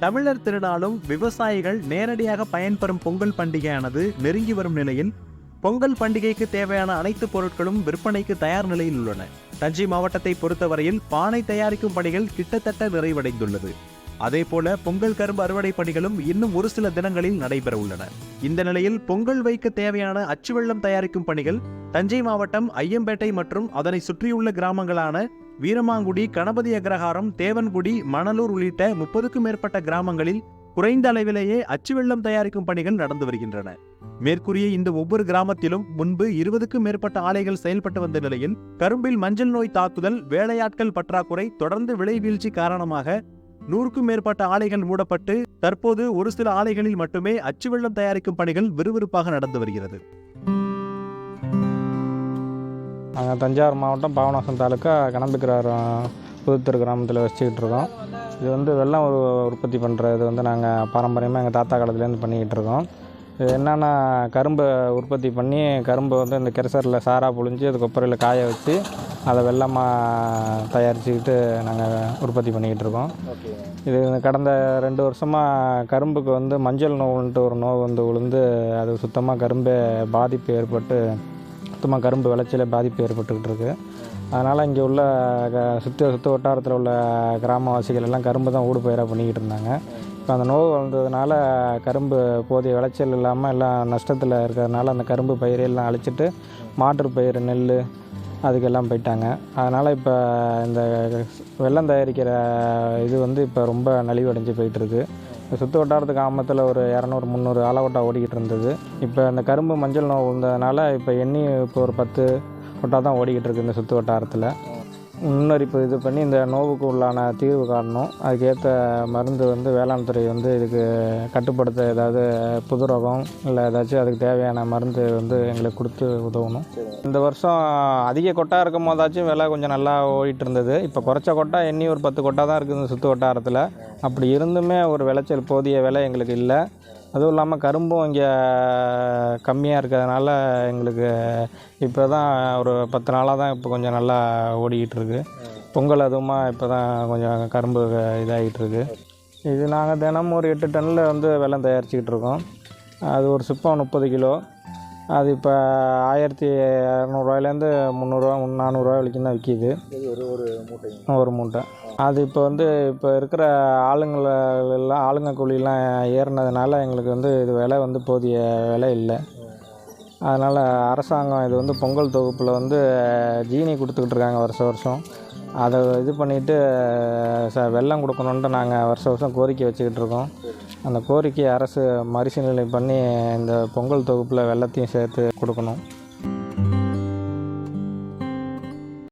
தமிழர் திருநாளும் விவசாயிகள் நேரடியாக பயன்பெறும் பொங்கல் பண்டிகையானது நெருங்கி வரும் நிலையில் பொங்கல் பண்டிகைக்கு தேவையான அனைத்து பொருட்களும் விற்பனைக்கு தயார் நிலையில் உள்ளன. தஞ்சை மாவட்டத்தை பொறுத்தவரையில் பானை தயாரிக்கும் பணிகள் கிட்டத்தட்ட நிறைவடைந்துள்ளது. அதேபோல பொங்கல் கரும்பு அறுவடை பணிகளும் இன்னும் ஒரு சில தினங்களில் நடைபெற உள்ளன. இந்த நிலையில் பொங்கல் வைக்க தேவையான அச்சு வெள்ளம் தயாரிக்கும் பணிகள் தஞ்சை மாவட்டம் ஐயம்பேட்டை மற்றும் அதனை சுற்றியுள்ள கிராமங்களான வீரமாங்குடி கணபதி அக்ரஹாரம் தேவன்குடி மணலூர் உள்ளிட்ட முப்பதுக்கும் மேற்பட்ட கிராமங்களில் குறைந்த அளவிலேயே அச்சு வெள்ளம் தயாரிக்கும் பணிகள் நடந்து வருகின்றன. மேற்கூறிய இந்த ஒவ்வொரு கிராமத்திலும் முன்பு இருபதுக்கும் மேற்பட்ட ஆலைகள் செயல்பட்டு வந்த நிலையில் கரும்பில் மஞ்சள் நோய் தாக்குதல் வேலையாட்கள் பற்றாக்குறை தொடர்ந்து விலை வீழ்ச்சி காரணமாக நூறுக்கும் மேற்பட்ட ஆலைகள் மூடப்பட்டு தற்போது ஒரு சில ஆலைகளில் மட்டுமே அச்சு வெள்ளம் தயாரிக்கும் பணிகள் விறுவிறுப்பாக நடந்து வருகிறது. நாங்கள் தஞ்சாவூர் மாவட்டம் பாபநாசம் தாலுக்கா கணம்பிக்கிறாரம் புதுத்தூர் கிராமத்தில் வச்சுக்கிட்டு இருக்கோம். இது வந்து வெள்ளம் உற்பத்தி பண்ணுறது வந்து நாங்கள் பாரம்பரியமாக எங்கள் தாத்தா காலத்துலேருந்து பண்ணிக்கிட்டு இருக்கோம். இது என்னென்னா கரும்பை உற்பத்தி பண்ணி கரும்பை வந்து இந்த கெரசரில் சாராக புழிஞ்சு அது கொப்பரையில் காய வச்சு அதை வெள்ளமாக தயாரிச்சுக்கிட்டு நாங்கள் உற்பத்தி பண்ணிக்கிட்டு இருக்கோம். இது கடந்த ரெண்டு வருஷமாக கரும்புக்கு வந்து மஞ்சள் நோவுன்ட்டு ஒரு நோவு வந்து விழுந்து அது சுத்தமாக கரும்பே பாதிப்பு ஏற்பட்டு மொத்தமாக கரும்பு விளைச்சல பாதிப்பு ஏற்பட்டுக்கிட்டு இருக்குது அதனால் இங்கே உள்ள க சுற்று சுற்று வட்டாரத்தில் உள்ள கிராமவாசிகள் எல்லாம் கரும்பு தான் ஊடு பயிராக பண்ணிக்கிட்டு இருந்தாங்க. இப்போ அந்த நோவு வளர்ந்ததுனால கரும்பு போதிய விளைச்சல் இல்லாமல் எல்லாம் நஷ்டத்தில் இருக்கிறதுனால அந்த கரும்பு பயிரெல்லாம் அழிச்சிட்டு மாற்று பயிர் நெல் அதுக்கெல்லாம் போயிட்டாங்க. அதனால் இப்போ இந்த வெள்ளம் தயாரிக்கிற இது வந்து இப்போ ரொம்ப நலிவடைஞ்சு போயிட்டுருக்கு சுற்று வட்டாரத்து கிராமத்தில் ஒரு இரநூறு முந்நூறு ஆலவட்டா ஓடிக்கிட்டு இருந்தது. இப்போ அந்த கரும்பு மஞ்சள் நோய் விழுந்ததுனால இப்போ எண்ணி இப்போ ஒரு பத்து ஒட்டா தான் ஓடிக்கிட்டு இருக்கு இந்த சுற்று வட்டாரத்தில். முன்னறிப்பு இது பண்ணி இந்த நோவுக்கு உள்ளான தீர்வு காணணும். அதுக்கேற்ற மருந்து வந்து வேளாண் துறை வந்து இதுக்கு கட்டுப்படுத்த ஏதாவது புது ரகம் இல்லை ஏதாச்சும் அதுக்கு தேவையான மருந்து வந்து எங்களுக்கு கொடுத்து உதவணும். இந்த வருஷம் அதிக கொட்டா இருக்கும் போதாச்சும் விலை கொஞ்சம் நல்லா ஓடிட்டு இருந்தது இப்போ குறைச்ச கொட்டா எண்ணி ஒரு பத்து கொட்டா தான் இருக்குது சுற்று வட்டாரத்தில். அப்படி இருந்துமே ஒரு விளைச்சல் போதிய விலை எங்களுக்கு இல்லை. அதுவும் இல்லாமல் கரும்பும் இங்கே கம்மியாக இருக்கிறதுனால எங்களுக்கு இப்போ தான் ஒரு பத்து நாளாக தான் இப்போ கொஞ்சம் நல்லா ஓடிக்கிட்டு இருக்கு. பொங்கல் அதுவுமா இப்போ தான் கொஞ்சம் கரும்பு இதாகிட்டு இருக்கு இது நாங்கள் தினமும் ஒரு எட்டு டன்னில் வந்து வெள்ளம் தயாரிச்சுக்கிட்டு இருக்கோம். அது ஒரு சிப்பம் முப்பது கிலோ. அது இப்போ ஆயிரத்தி இரநூறுவாயிலேருந்து முந்நூறுரூவா நானூறுரூவா வரைக்கும் தான் விற்கிது ஒரு மூட்டை. அது இப்போ வந்து இப்போ இருக்கிற ஆளுங்கள எல்லாம் ஆளுங்க கூலிலாம் ஏறினதுனால எங்களுக்கு வந்து இது விலை வந்து போதிய விலை இல்லை. அதனால் அரசாங்கம் இது வந்து பொங்கல் தொகுப்பில் வந்து ஜீனி கொடுத்துக்கிட்டு இருக்காங்க வருஷம் வருஷம். அதை இது பண்ணிவிட்டு ச வெள்ளம் கொடுக்கணுன்ட்டு நாங்கள் வருஷம் வருஷம் கோரிக்கை வச்சுக்கிட்டு இருக்கோம். அந்த கோரிக்கையை அரசு மறுசீலனை பண்ணி இந்த பொங்கல் தொகுப்பில் வெள்ளத்தையும் சேர்த்து கொடுக்கணும்.